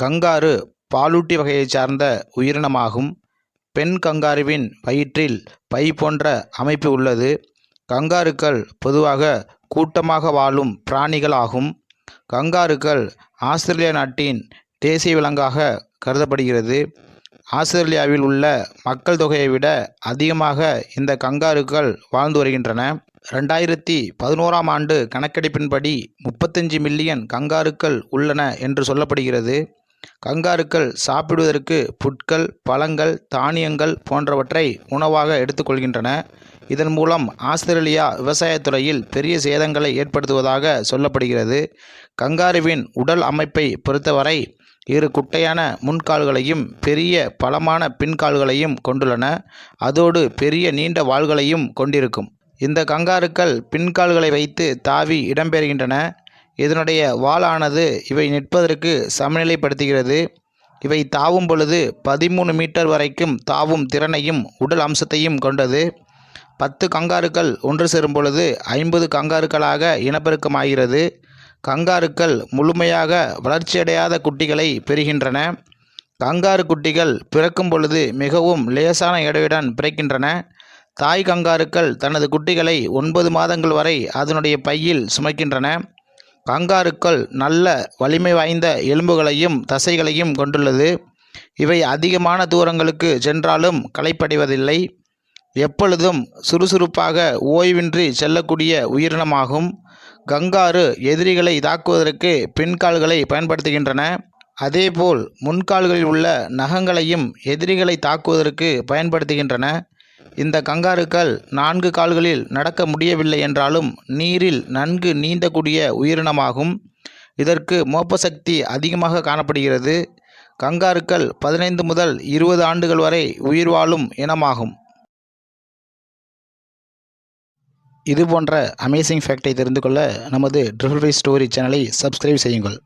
Kangaroo பாலூட்டி வகையைச் சார்ந்த உயிரினமாகும். பெண் கங்காருவின் வயிற்றில் பை போன்ற அமைப்பு உள்ளது. கங்காருக்கள் பொதுவாக கூட்டமாக வாழும் பிராணிகள் ஆகும் கங்காருக்கள் ஆஸ்திரேலியா நாட்டின் தேசிய விலங்காக கருதப்படுகிறது. ஆஸ்திரேலியாவில் உள்ள மக்கள் தொகையை விட அதிகமாக இந்த கங்காருக்கள் வாழ்ந்து வருகின்றன. ரெண்டாயிரத்தி பதினோராம் ஆண்டு கணக்கெடுப்பின்படி முப்பத்தஞ்சு மில்லியன் கங்காருக்கள் உள்ளன என்று சொல்லப்படுகிறது. கங்காருக்கள் சாப்பிடுவதற்கு புட்கள் பழங்கள் தானியங்கள் போன்றவற்றை உணவாக எடுத்துக்கொள்கின்றன. இதன் மூலம் ஆஸ்திரேலியா விவசாயத் துறையில் பெரிய சேதங்களை ஏற்படுத்துவதாக சொல்லப்படுகிறது. கங்காருவின் உடல் அமைப்பை பொறுத்தவரை இரு குட்டையான முன்கால்களையும் பெரிய பலமான பின்கால்களையும் கொண்டுள்ளன. அதோடு பெரிய நீண்ட வாள்களையும் கொண்டிருக்கும். இந்த கங்காருக்கள் பின்கால்களை வைத்து தாவி இடம்பெறுகின்றன. இதனுடைய வாலானது இவை நிற்பதற்கு சமநிலைப்படுத்துகிறது. இவை தாவும் பொழுது பதிமூணு மீட்டர் வரைக்கும் தாவும் திறனையும் உடல் அம்சத்தையும் கொண்டது. பத்து கங்காருக்கள் ஒன்று சேரும் பொழுது ஐம்பது கங்காருக்களாக இனப்பெருக்கமாகிறது. கங்காருக்கள் முழுமையாக வளர்ச்சியடையாத குட்டிகளை பெறுகின்றன. கங்காரு குட்டிகள் பிறக்கும் பொழுது மிகவும் லேசான எடையுடன் பிறக்கின்றன. தாய் கங்காருக்கள் தனது குட்டிகளை ஒன்பது மாதங்கள் வரை அதனுடைய பையில் சுமக்கின்றன. கங்காருக்கள் நல்ல வலிமை வாய்ந்த எலும்புகளையும் தசைகளையும் கொண்டுள்ளது. இவை அதிகமான தூரங்களுக்கு சென்றாலும் களைப்படைவதில்லை. எப்பொழுதும் சுறுசுறுப்பாக ஓய்வின்றி செல்லக்கூடிய உயிரினமாகும். கங்காரு எதிரிகளை தாக்குவதற்கு பின்கால்களை பயன்படுத்துகின்றன. அதேபோல் முன்கால்களில் உள்ள நகங்களையும் எதிரிகளை தாக்குவதற்கு பயன்படுத்துகின்றன. இந்த கங்காருக்கள் நான்கு கால்களில் நடக்க முடியவில்லை என்றாலும் நீரில் நன்கு நீந்தக்கூடிய உயிரினமாகும். இதற்கு மோப்பசக்தி அதிகமாக காணப்படுகிறது. கங்காருக்கள் பதினைந்து முதல் இருபது ஆண்டுகள் வரை உயிர் வாழும் இனமாகும். இது போன்ற அமேசிங் ஃபேக்டை தெரிந்து கொள்ள நமது ட்ரிபிள் ஃபைவ் ஸ்டோரி சேனலை சப்ஸ்கிரைப் செய்யுங்கள்.